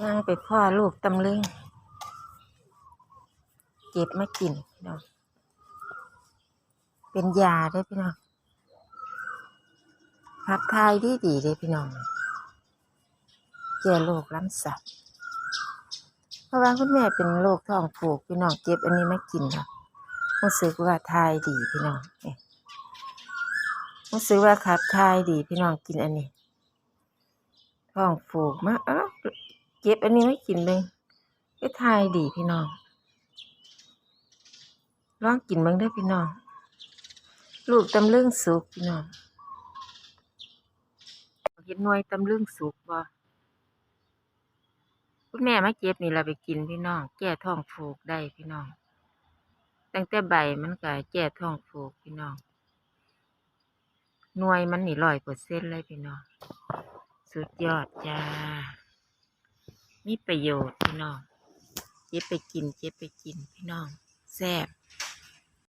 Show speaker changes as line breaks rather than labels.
ย่างไปพ่อลูกตำลึงเก็บมากินพี่น้องเป็นยาเด้พี่น้องขับทายดีดีๆเด้อพี่น้องแก้โรคล้ำสัตว์เพราะว่าคุณแม่เป็นโรคท้องผูกพี่น้องเก็บอันนี้มากินค่ะรู้สึกว่าทายดีพี่น้องเนี่ยรู้สึกว่าขับทายดีพี่น้องกินอันนี้ท้องผูกมาเอ้า เก็บอันนี้ไม่กินเลยก็ทายดีพี่น้องลองกินบ้างได้พี่น้อง ลูกตำลึงสุกพี่น้องเห็นหน่วยตำลึงสุกบ่คุณแม่มาเก็บนี่เราไปกินพี่น้อง แก้ท้องผูกได้พี่น้อง ตั้งแต่ใบมันก็แก้ท้องผูกพี่น้องหน่วยมันนี่ร้อยเปอร์เซ็นเลยพี่น้อง สุดยอดจ้า มีประโยชน์พี่น้องเจ็บไปกินเจ็บไปกินพี่น้องแซ่บ